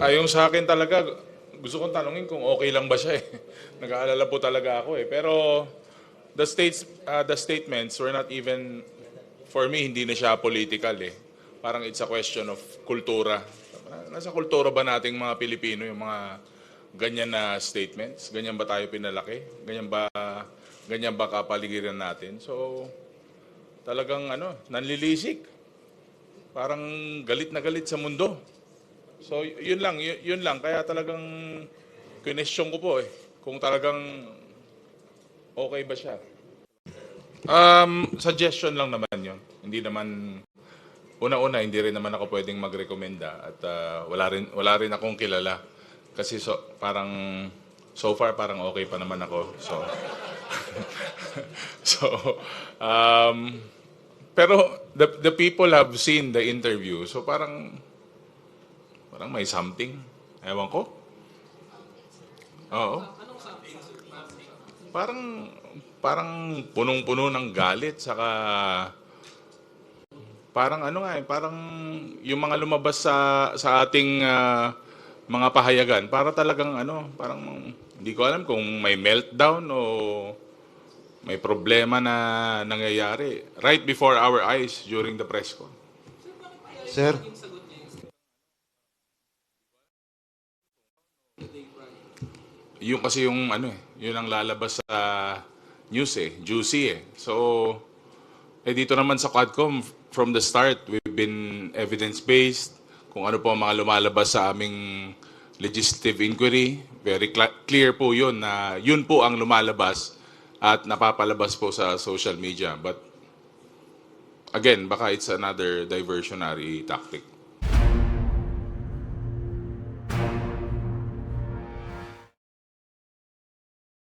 Ayon sa akin talaga, gusto kong tanungin kung okay lang ba siya eh. Nag-aalala po talaga ako eh. Pero the states uh, the statements were not even for me hindi na siya political eh. Parang it's a question of kultura. Nasa kultura ba nating mga Pilipino yung mga ganyan na statements? Ganyan ba tayo pinalaki? Ganyan ba ganyan ba kapaligiran natin? So talagang ano, nanlilisik. Parang galit na galit sa mundo. So yun lang, y- yun lang. Kaya talagang question ko po eh, kung talagang okay ba siya. Um, suggestion lang naman yun. Hindi naman, una-una, hindi rin naman ako pwedeng magrekomenda at ah, wala, rin, wala rin akong kilala. Kasi so, parang, so far parang okay pa naman ako. So, so um, pero the, the people have seen the interview. So parang, parang may something. Ewan ko. Oo. Parang parang punong-puno ng galit saka parang ano nga eh, parang yung mga lumabas sa sa ating ah, mga pahayagan para talagang ano, parang hindi ko alam kung may meltdown o may problema na nangyayari right before our eyes during the press con. Sir, Yung kasi yung ano eh, yun ang lalabas sa news eh, juicy eh. So, eh dito naman sa Quadcom, from the start, we've been evidence-based, kung ano po ang mga lumalabas sa aming legislative inquiry. Very cla- clear po yun na yun po ang lumalabas at napapalabas po sa social media. But again, baka it's another diversionary tactic.